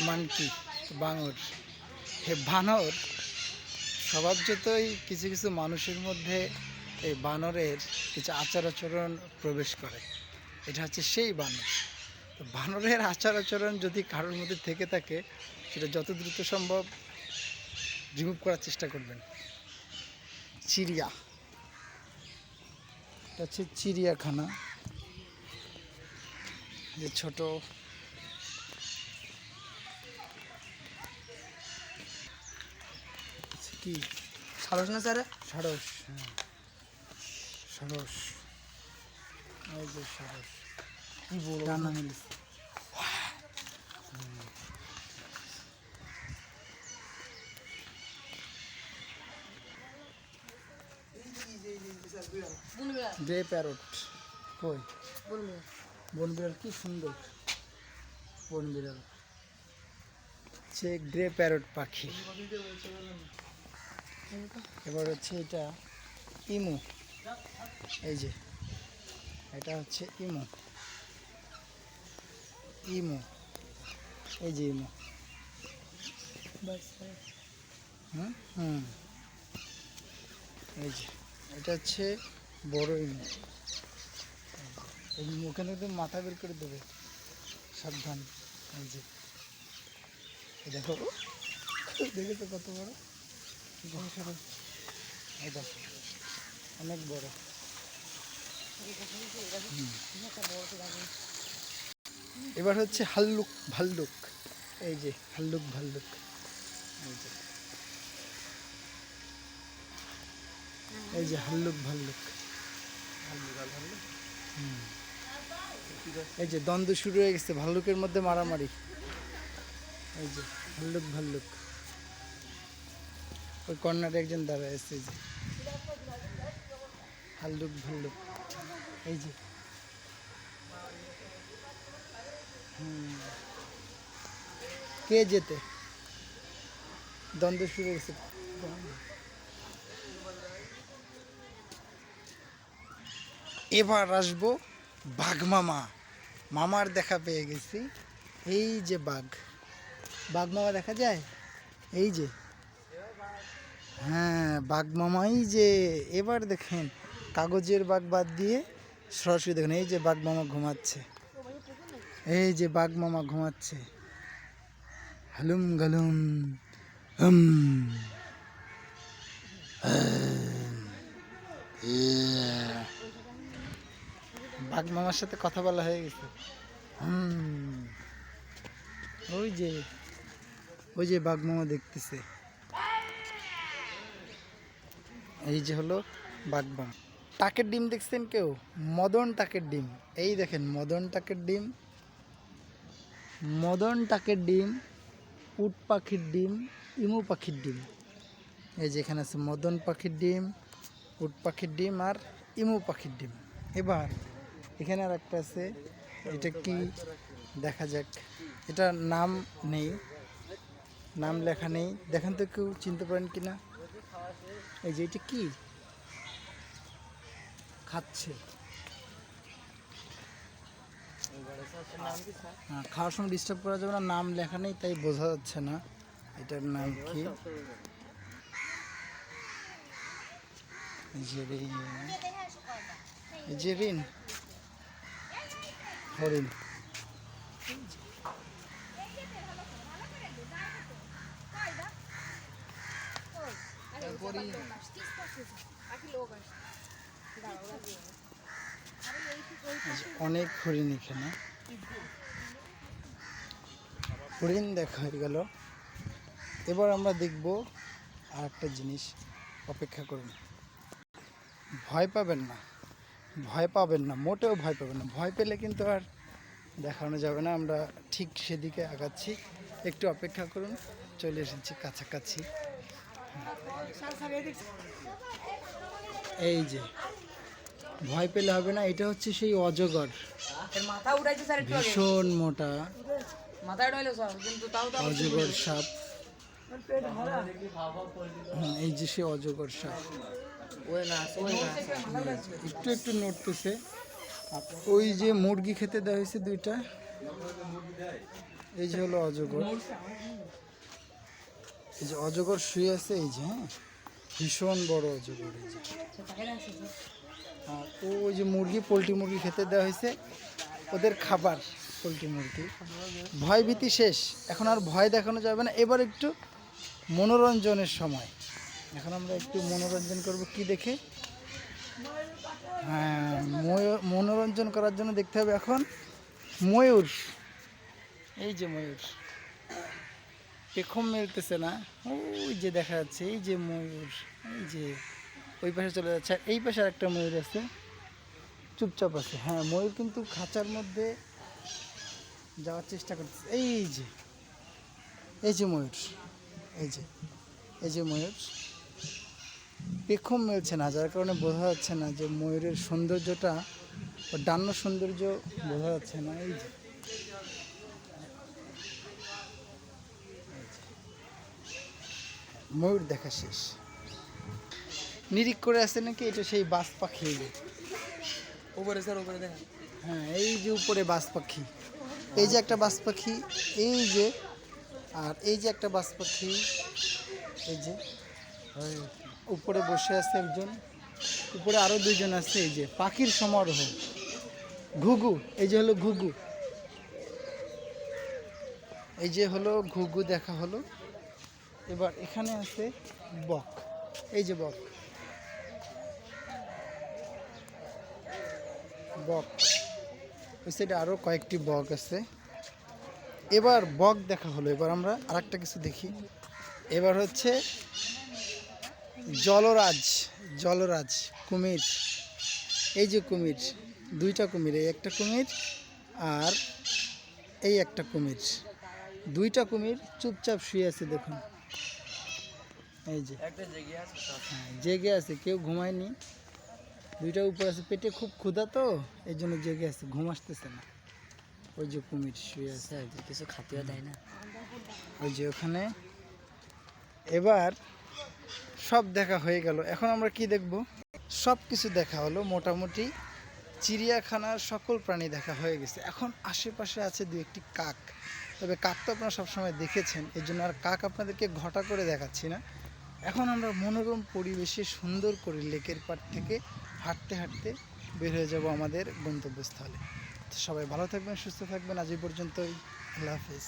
Monkey বানর হে বানর স্বভাবজতই কিছু কিছু মানুষের মধ্যে এই বানরের কিছু আচার আচরণ প্রবেশ করে। এটা হচ্ছে সেই বানর। বানরের আচার আচরণ যদি কারোর মধ্যে থেকে থাকে, সেটা যত দ্রুত সম্ভব রিমুভ করার চেষ্টা করবেন। চিড়িয়া। এটা হচ্ছে চিড়িয়াখানা। যে ছোট কি? সারস না স্যার? সারস হ্যাঁ। সারস। এই যে সারস। কি বলব ডানা মিলিস গ্রে প্যারট। কই? বন বিড়াল কি সুন্দর। বন বিড়াল হচ্ছে গ্রে প্যারট পাখি। এবার হচ্ছে এটা ইমু। এই যে, এটা হচ্ছে ইমু। ইমু। এই যে ইমু। হুম? হুম। এই যে, এটা হচ্ছে বড় ইমু। এই মুখে তো মাথা বের করে দেবে। সাবধান। এই যে। দেখো, দেখেছ কত বড়? অনেক বড় এবার হচ্ছে হাল্লুক ভাল্লুক। এই যে, হাল্লুক ভাল্লুক। এই যে হাল্লুক ভাল্লুক। এই যে দ্বন্দ্ব শুরু হয়ে গেছে ভাল্লুকের মধ্যে মারামারি। এই যে ভাল্লুক ভাল্লুক। ওই কর্নারে একজন দাঁড়ায় আছে যে। ভাল্লুক ভাল্লুক। এই যে। কে যেতে? দ্বন্দ্ব শুরু হয়ে গেছে এবার আসব বাঘ মামা। মামার দেখা পেয়ে গেছি। এই যে বাঘ। বাঘ মামা দেখা যায়? এই যে। হ্যাঁ বাঘ মামাই যে, এবার দেখেন, কাগজের বাঘ বাদ দিয়ে সরাসরি দেখেন, এই যে বাঘ মামা ঘুমাচ্ছে। এই যে বাঘ মামা ঘুমাচ্ছে। হালুম গালুম, হুম. বাঘ মামার সাথে কথা বলা হয়ে গেছে। হুম, ওই যে ওই যে বাঘ মামা দেখতেছে। এই যে হলো বাঘ টাকের ডিম দেখছেন কেউ? মদন টাকের ডিম। এই দেখেন, মদন টাকের ডিম, মদন টাকের ডিম, উট পাখির ডিম, ইমু পাখির ডিম। এই যে এখানে আছে মদন পাখির ডিম, উট পাখির ডিম আর ইমু পাখির ডিম। এবার এখানে আর একটা আছে, এটা কি? দেখা যাক। এটা নাম নেই, নাম লেখা নেই। দেখেন তো কেউ চিনতে পারেন কি না এই যে এটা কি? খাচ্ছে। হ্যাঁ, খাওয়ার সময় ডিস্টার্ব করা যাবে না নাম লেখা নেই তাই বোঝা যাচ্ছে না। এটার নাম কি? হরিণ। যে অনেক হরিণ এখানে। হরিণ দেখা হয়ে গেল। এবার আমরা দেখব আর একটা জিনিস অপেক্ষা করুন। ভয় পাবেন না। ভয় পাবেন না, মোটেও ভয় পাবেন না। ভয় পেলে কিন্তু আর দেখানো যাবে না। আমরা ঠিক সেদিকে আগাচ্ছি। একটু অপেক্ষা করুন। চলে এসেছি কাছাকাছি। এই যে ভয় পেলে হবে না এটা হচ্ছে সেই অজগর। এর মাথা উঠাইছে স্যার ভীষণ মোটা। মাথা উঠাইলো স্যার কিন্তু তাও তো অজগর সাপ। এই যে সে অজগর সাপ। একটু একটু নড়তেছে। ওই যে মুরগি খেতে দেওয়া হয়েছে দুইটা। এই যে হলো অজগর। এই যে অজগর শুয়ে আছে, এই যে হ্যাঁ? ভীষণ বড় অজগর, এই যে। আর ও ওই যে মুরগি, পোলট্রি মুরগি খেতে দেওয়া হয়েছে। ওদের খাবার, পোলট্রি মুরগি। ভয় ভীতি শেষ। এখন আর ভয় দেখানো যাবে না। এবার একটু মনোরঞ্জনের সময়। এখন আমরা একটু মনোরঞ্জন করব কি দেখে? হ্যাঁ মনোরঞ্জন করার জন্য দেখতে হবে এখন ময়ূর। এই যে ময়ূর। পেখম মেলতেছে না। ওই যে দেখা যাচ্ছে, এই যে ময়ূর, এই যে ওই পাশে চলে যাচ্ছে, আর এই পাশে একটা ময়ূর আছে। চুপচাপ আছে। হ্যাঁ ময়ূর কিন্তু খাঁচার মধ্যে যাওয়ার চেষ্টা করতেছে। এই যে এই যে ময়ূর, এই যে এই যে ময়ূর। পেখম মেলছে না, যার কারণে বোঝা যাচ্ছে না যে ময়ূরের সৌন্দর্যটা ও ডান্য সৌন্দর্য বোঝা যাচ্ছে না। এই যে ময়ূর দেখা শেষ। নিরিক করে আছে নাকি? এটা সেই বাস পাখি। উপরে স্যার উপরে দেখেন। হ্যাঁ এই যে উপরে বাস পাখি এই যে একটা বাস পাখি এই যে আর এই যে একটা বাস পাখি এই যে উপরে বসে আছে একজন। উপরে আরও দুইজন আছে এই যে পাখির সমারোহ। ঘুঘু এই যে হলো ঘুঘু। এই যে হলো ঘুঘু দেখা হলো। এবার এখানে আছে বক। এই যে বক। বক। ওই সাইডে আরও কয়েকটি বক আছে। এবার বক দেখা হলো। এবার আমরা আরেকটা কিছু দেখি। এবার হচ্ছে জলরাজ জলরাজ, কুমির। এই যে কুমির, দুইটা কুমির, এই একটা কুমির আর এই একটা কুমির। দুইটা কুমির চুপচাপ শুয়ে আছে দেখুন। এই যে। একটা জেগে আছে হ্যাঁ জেগে আছে কেউ ঘুমায়নি। দুইটা উপর আছে পেটে খুব ক্ষুধা তো এই জন্য জেগে আছে ঘুম আসতেছে না। ওই যে কুমির শুয়ে আছে। কিছু খাতিও দেয় না। ওই যে ওখানে। এবার সব দেখা হয়ে গেল। এখন আমরা কি দেখব? সব কিছু দেখা হলো মোটামুটি চিড়িয়াখানার সকল প্রাণী দেখা হয়ে গেছে। এখন আশেপাশে আছে দু একটি কাক। তবে কাক তো আপনারা সবসময় দেখেছেন এই জন্য আর কাক আপনাদেরকে ঘটা করে দেখাচ্ছি না। এখন আমরা মনোরম পরিবেশে সুন্দর করে লেকের পাড় থেকে হাঁটতে হাঁটতে বের হয়ে যাব আমাদের গন্তব্যস্থলে। সবাই ভালো থাকবেন, সুস্থ থাকবেন। আজ এই পর্যন্তই। আল্লাহ হাফেজ।